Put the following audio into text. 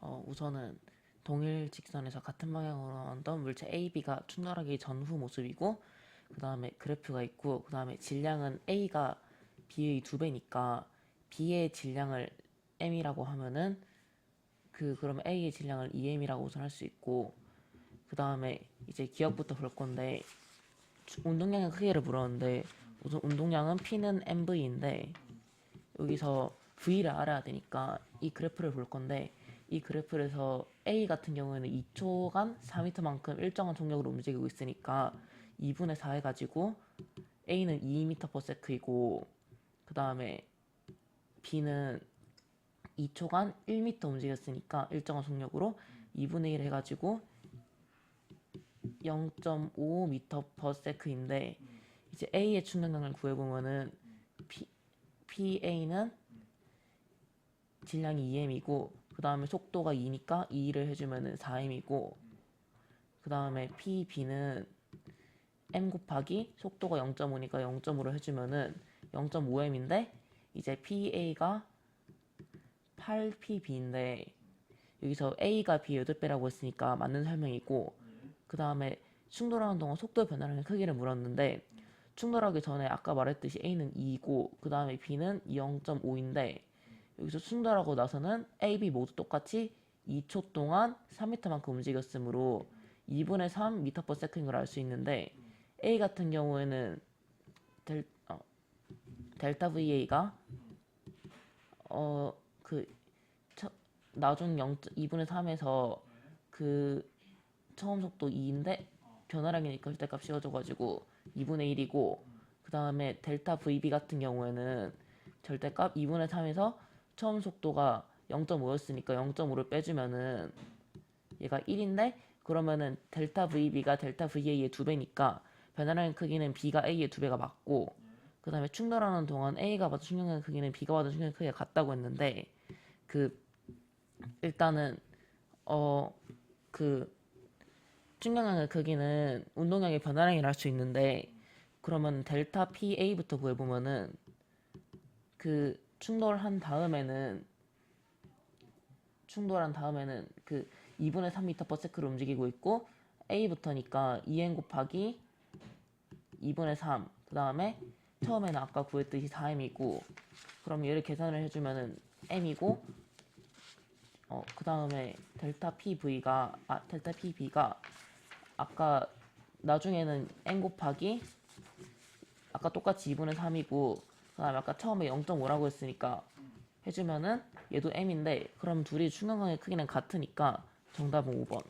어, 우선은 동일 직선에서 같은 방향으로 나왔던 물체 A, B가 충돌하기 전후 모습이고 그 다음에 그래프가 있고 그 다음에 질량은 A가 B의 두 배니까 B의 질량을 M이라고 하면은 그 그러면 A의 질량을 2M이라고 우선 할 수 있고 그 다음에 이제 기억부터 볼 건데 주- 운동량의 크기를 물었는데 우선 운동량은 P는 MV인데 여기서 V를 알아야 되니까 이 그래프를 볼 건데 이 그래프에서 A 같은 경우에는 2초간 4m만큼 일정한 속력으로 움직이고 있으니까 2분의 4 해가지고 A는 2m/s이고 그 다음에 B는 2초간 1m 움직였으니까 일정한 속력으로 2분의 1 해가지고 0.5m/s인데 이제 A의 충격량을 구해보면은 P, PA는 질량이 2m이고 그 다음에 속도가 2니까 2를 해주면은 4m이고 그 다음에 PB는 m 곱하기 속도가 0.5니까 0.5를 해주면은 0.5m인데 이제 PA가 8PB인데 여기서 A가 B 8배라고 했으니까 맞는 설명이고 그 다음에 충돌하는 동안 속도의 변화량의 크기를 물었는데 충돌하기 전에 아까 말했듯이 A는 2고 그 다음에 B는 0.5인데 여기서 충돌하고 나서는 A, B 모두 똑같이 2초 동안 3m만큼 움직였으므로 2분의 3 m/s인 걸 알 수 있는데 A 같은 경우에는 델, 어, 델타 VA가 어그 나중 0, 2분의 3에서 그 처음 속도 2인데 변화량이니까 절대값 씌워져가지고 2분의 1이고 그 다음에 델타 VB 같은 경우에는 절대값 2분의 3에서 처음 속도가 0.5였으니까 0.5를 빼주면은 얘가 1인데 그러면은 델타 VB가 델타 VA의 두 배니까 변화량의 크기는 B가 A의 두 배가 맞고 그 다음에 충돌하는 동안 A가 받은 충격의 크기는 B가 받은 충격의 크기가 같다고 했는데 그 일단은 어 그 충격량의 크기는 운동량의 변화량이라 할 수 있는데 그러면 델타 PA부터 구해보면은 그 충돌한 다음에는 충돌한 다음에는 그 2분의 3m/s로 움직이고 있고 A부터니까 2n 곱하기 2분의 3. 그 다음에 처음에는 아까 구했듯이 4m이고 그럼 얘를 계산을 해주면은 m이고 어 그 다음에 델타 PV가 아 델타 PB가 아까 나중에는 n 곱하기 아까 똑같이 2분의 3이고 그 다음에 아까 처음에 0.5라고 했으니까 해주면은 얘도 m인데 그럼 둘이 충격량의 크기는 같으니까 정답은 5번